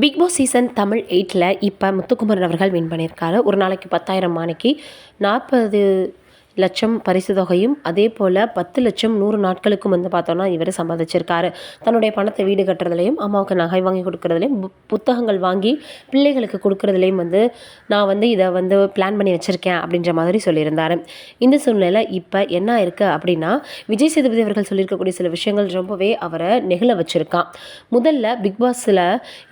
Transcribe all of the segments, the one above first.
Big Boss season Tamil எயிட்டில் இப்போ முத்துக்குமரன் அவர்கள் வின் பண்ணியிருக்காரு. ஒரு நாளைக்கு பத்தாயிரம் மாணிக்கு. நாற்பது லட்சம் பரிசு தொகையும் அதே போல் பத்து லட்சம் நூறு நாட்களுக்கும் வந்து பார்த்தோன்னா இவர் சம்பாதிச்சிருக்காரு. தன்னுடைய பணத்தை வீடு கட்டுறதுலையும் அம்மாவுக்கு நகை வாங்கி கொடுக்குறதுலையும் புத்தகங்கள் வாங்கி பிள்ளைகளுக்கு கொடுக்குறதுலையும் வந்து நான் வந்து இதை வந்து பிளான் பண்ணி வச்சுருக்கேன் அப்படின்ற மாதிரி சொல்லியிருந்தார். இந்த சூழ்நிலை இப்போ என்ன இருக்குது அப்படின்னா விஜய் சேதுபதி அவர்கள் சொல்லியிருக்கக்கூடிய சில விஷயங்கள் ரொம்பவே அவரை நெகிழ வச்சுருக்கான் முதல்ல பிக் பாஸில்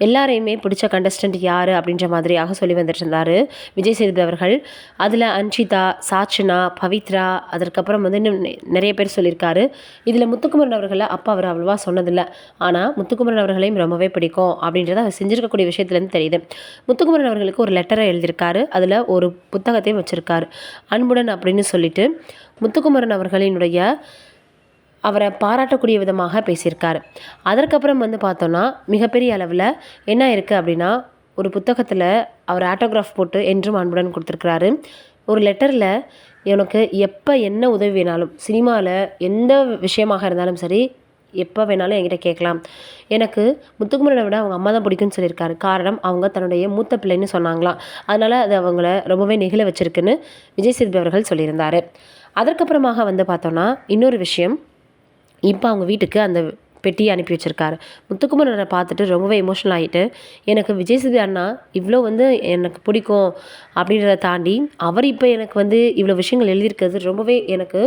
எல்லாரையுமே பிடிச்ச கண்டஸ்டன்ட் யார் அப்படின்ற மாதிரியாக சொல்லி வந்துட்டு இருந்தார் விஜய் சேதுபதி அவர்கள். அதில் அன்ஷிதா சாச்சனா பவித்ரா அதற்கப்புறம் வந்து இன்னும் நிறைய பேர் சொல்லியிருக்காரு. இதில் முத்துக்குமரன் அவர்களை அப்பா அவர் அவ்வளோவா சொன்னதில்லை. ஆனால் முத்துக்குமரன் அவர்களையும் ரொம்பவே பிடிக்கும் அப்படின்றத அவர் செஞ்சுருக்கக்கூடிய விஷயத்துலேருந்து தெரியுது. முத்துக்குமரன் அவர்களுக்கு ஒரு லெட்டரை எழுதியிருக்காரு. அதில் ஒரு புத்தகத்தையும் வச்சுருக்காரு. அன்புடன் அப்படின்னு சொல்லிட்டு முத்துக்குமரன் அவர்களினுடைய அவரை பாராட்டக்கூடிய விதமாக பேசியிருக்காரு. அதற்கப்புறம் வந்து பார்த்தோன்னா மிகப்பெரிய அளவில் என்ன இருக்குது அப்படின்னா ஒரு புத்தகத்தில் அவர் ஆட்டோகிராஃப் போட்டு என்றும் அன்புடன் கொடுத்துருக்குறாரு. ஒரு லெட்டரில் எனக்கு எப்போ என்ன உதவி வேணாலும் சினிமாவில் எந்த விஷயமாக இருந்தாலும் சரி எப்போ வேணாலும் என்கிட்ட கேட்கலாம். எனக்கு முத்துக்குமரனை விட அவங்க அம்மா தான் பிடிக்கும்னு சொல்லியிருக்காரு. காரணம் அவங்க தன்னுடைய மூத்த பிள்ளைன்னு சொன்னாங்களாம். அதனால் அது அவங்கள ரொம்பவே நெகிழ வச்சிருக்குன்னு விஜய் சேதுபதி அவர்கள் சொல்லியிருந்தார். அதற்கப்புறமாக வந்து பார்த்தோன்னா இன்னொரு விஷயம். இப்போ அவங்க வீட்டுக்கு அந்த பெட்டியை அனுப்பி வச்சிருக்காரு. முத்துக்குமரனை பார்த்துட்டு ரொம்பவே எமோஷனல் ஆகிட்டு எனக்கு விஜய் சேது அண்ணா இவ்வளோ வந்து எனக்கு பிடிக்கும் அப்படின்றத தாண்டி அவர் இப்போ எனக்கு வந்து இவ்வளோ விஷயங்கள் எழுதியிருக்கிறது ரொம்பவே எனக்கு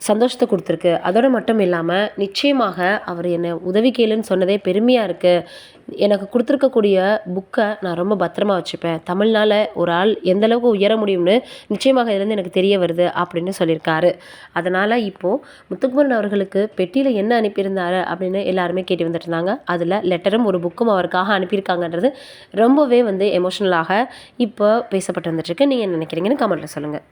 சந்தோஷத்தை கொடுத்துருக்கு. அதோடு மட்டும் இல்லாமல் நிச்சயமாக அவர் என்னை உதவி கேளுன்னு சொன்னதே பெருமையாக இருக்குது எனக்கு கொடுத்துருக்கக்கூடிய புக்கை நான் ரொம்ப பத்திரமா வச்சுப்பேன். தமிழ்னால ஒரு ஆள் எந்தளவுக்கு உயர முடியும்னு நிச்சயமாக இதுலேருந்து எனக்கு தெரிய வருது அப்படின்னு சொல்லியிருக்காரு. அதனால் இப்போது முத்துக்குமரன் அவர்களுக்கு பெட்டியில் என்ன அனுப்பியிருந்தாரு அப்படின்னு எல்லாருமே கேட்டு வந்துட்டு இருந்தாங்க அதில் லெட்டரும் ஒரு புக்கும் அவருக்காக அனுப்பியிருக்காங்கன்றது ரொம்பவே வந்து எமோஷ்னலாக இப்போ பேசப்பட்டு வந்துட்டுருக்கு. நீங்கள் என்ன நினைக்கிறீங்கன்னு கமெண்ட்டில் சொல்லுங்கள்